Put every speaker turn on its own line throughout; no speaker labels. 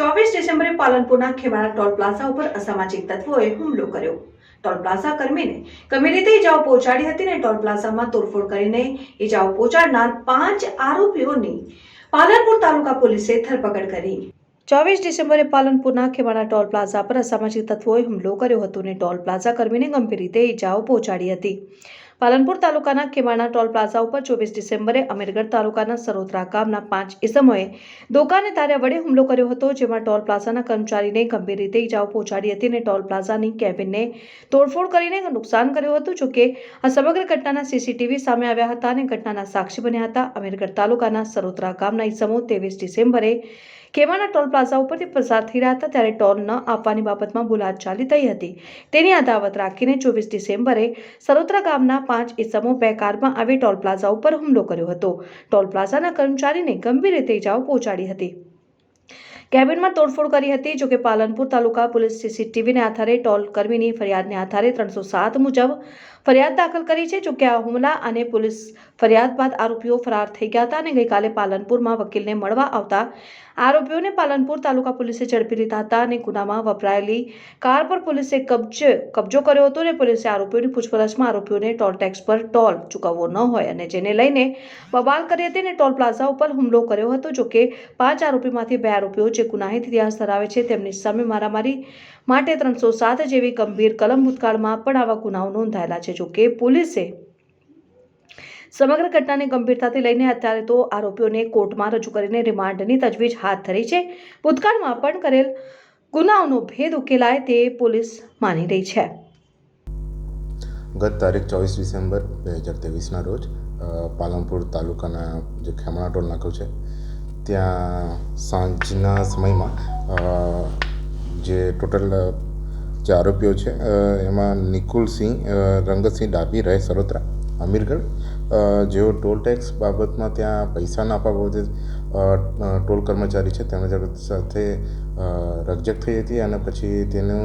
ચોવીસ ડિસેમ્બરે પાલનપુરના ખેવાળા toll plaza ઉપર અસામાજિક તત્વોએ હુમલો કર્યો. ટોલ પ્લાઝા કર્મીને ગમે રીતે ઇજાઓ પહોંચાડી હતી ને ટોલ પ્લાઝામાં તોડફોડ કરીને ઇજાઓ પહોંચાડનાર પાંચ આરોપીઓની પાલનપુર તાલુકા પોલીસે ધરપકડ કરી. ચોવીસ ડિસેમ્બરે પાલનપુરના ખેમાણા ટોલ પ્લાઝા પર અસામાજિક તત્વોએ હુમલો કર્યો હતો અને ટોલ પ્લાઝા કર્મીને ગંભીર રીતે ઇજાઓ પહોંચાડી હતી. પાલનપુર તાલુકાના ખેમાણા ટોલ પ્લાઝા ઉપર ચોવીસ ડિસેમ્બરે અમીરગઢ તાલુકાના સરોત્રા ગામના પાંચ ઇસમોએ દુકાને તાર્યા વડે હુમલો કર્યો હતો, જેમાં ટોલ પ્લાઝાના કર્મચારીને ગંભીર રીતે ઇજાઓ પહોંચાડી હતી અને ટોલ પ્લાઝાની કેબિનને તોડફોડ કરીને નુકસાન કર્યું હતું. જોકે આ સમગ્ર ઘટનાના સીસીટીવી સામે આવ્યા હતા અને ઘટનાના સાક્ષી બન્યા હતા. અમીરગઢ તાલુકાના સરોત્રા ગામના ઇસમો ત્રેવીસ ડિસેમ્બરે કેવાના ટોલ પ્લાઝા ઉપરથી પસાર થઈ રહ્યા હતા, ત્યારે ટોલ ન આપવાની બાબતમાં બોલાચાલી થઈ હતી. તેની અદાવત રાખીને ચોવીસ ડિસેમ્બરે સરોત્રા ગામના પાંચ ઇસમો બે કારમાં આવી ટોલ પ્લાઝા ઉપર હુમલો કર્યો હતો. ટોલ પ્લાઝાના કર્મચારીને ગંભીર રીતે ઇજાઓ પહોંચાડી હતી. કેબિનમાં તોડફોડ કરી હતી, જોકે પાલનપુર તાલુકા પોલીસ સીસીટીવીને આધારે ટોલ કર્મીની ફરિયાદને આધારે ત્રણસો સાત મુજબ ફરિયાદ દાખલ કરી છે. જોકે આ હુમલા અને પોલીસ ફરિયાદ બાદ આરોપીઓ ફરાર થઈ ગયા હતા અને ગઈકાલે પાલનપુરમાં વકીલને મળવા આવતા આરોપીઓને પાલનપુર તાલુકા પોલીસે ઝડપી લીધા હતા અને ગુનામાં વપરાયેલી કાર પર પોલીસે કબજે, કબજો કર્યો હતો અને પોલીસે આરોપીઓની પૂછપરછમાં આરોપીઓને ટોલ ટેક્સ પર ટોલ ચૂકવવો ન હોય અને જેને લઈને બબાલ કરી હતી અને ટોલ પ્લાઝા ઉપર હુમલો કર્યો હતો. જોકે પાંચ આરોપીમાંથી બે આરોપીઓ જે ગુનાહિત ઇતિહાસ ધરાવે છે, તેમની સામે મારામારી માટે ત્રણસો સાત જેવી ગંભીર કલમ ભૂતકાળમાં પણ આવા ગુનાઓ નોંધાયેલા છે. જોકે પોલીસે સમગ્ર ઘટનાને ગંભીરતાથી લઈને અત્યારે તો આરોપીઓને કોર્ટમાં રજૂ કરીને રિમાન્ડની તજવીજ હાથ ધરી છે. ભૂતકાળમાં પણ કરેલ ગુનાઓનો ભેદ ઉકેલાય તે પોલીસ માની રહી છે.
ગત તારીખ ચોવીસ ડિસેમ્બર બે હજાર ત્રેવીસના રોજ પાલનપુર તાલુકાના જે ખેમણા ટોલ નાકું છે ત્યાં સાંજના સમયમાં જે ટોટલ જે આરોપીઓ છે એમાં નિકુલસિંહ સિંહ રંગતસિંહ ડાભી રહે સરોત્રા, અમીરગઢ. જેઓ ટોલ ટેક્સ બાબતમાં ત્યાં પૈસા ના આપવા બાબતે ટોલ કર્મચારી છે તેમના સાથે રકજક થઈ હતી અને પછી તેનું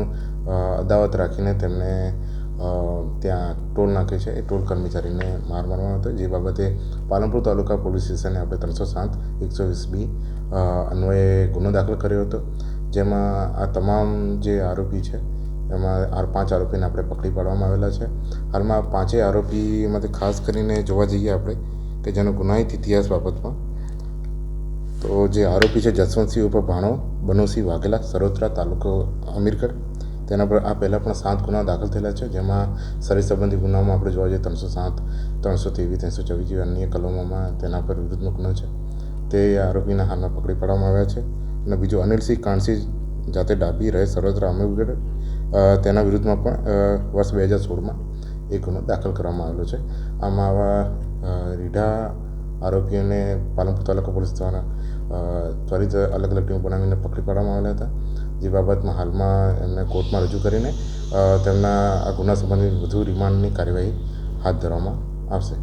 અદાવત રાખીને તેમને ત્યાં ટોલ નાખે છે. એ ટોલ કર્મચારીને માર મારવાનો હતો. જે બાબતે પાલનપુર તાલુકા પોલીસ સ્ટેશને આપણે ત્રણસો સાત, એકસો વીસ બી અન્વયે ગુનો દાખલ કર્યો હતો. જેમાં આ તમામ જે આરોપી છે, એમાં આ પાંચ આરોપીને આપણે પકડી પાડવામાં આવેલા છે. હાલમાં પાંચેય આરોપીમાંથી ખાસ કરીને જોવા જઈએ આપણે, કે જેનો ગુનાહિત ઇતિહાસ બાબતમાં, તો જે આરોપી છે જસવંતસિંહ ઉપર ભાણો, બનોસિંહ વાઘેલા, સરોત્રા તાલુકો અમીરગઢ. તેના પર આ પહેલાં પણ સાત ગુના દાખલ થયેલા છે, જેમાં શરીર સંબંધી ગુનામાં આપણે જોવા જઈએ ત્રણસો સાત, ત્રણસો ત્રેવીસ, ત્રણસો ચોવીસ જેવી અન્ય કલમોમાં તેના પર વિરુદ્ધનો ગુનો છે. તે આરોપીના હાલમાં પકડી પાડવામાં આવ્યા છે. અને બીજું અનિલસિંહ કાણસિંહ જાતે ડાબી રહે સરોત્રા અમીરગઢ તેના વિરુદ્ધમાં પણ વર્ષ બે હજાર સોળમાં એક ગુનો દાખલ કરવામાં આવેલો છે. આમાં આવા રીઢા આરોપીઓને પાલનપુર તાલુકા પોલીસ દ્વારા ત્વરિત અલગ અલગ ટીમો બનાવીને પકડી પાડવામાં આવેલા હતા જે બાબતમાં હાલમાં એમને કોર્ટમાં રજૂ કરીને તેમના આ ગુના સંબંધિત વધુ રિમાન્ડની કાર્યવાહી હાથ ધરવામાં આવશે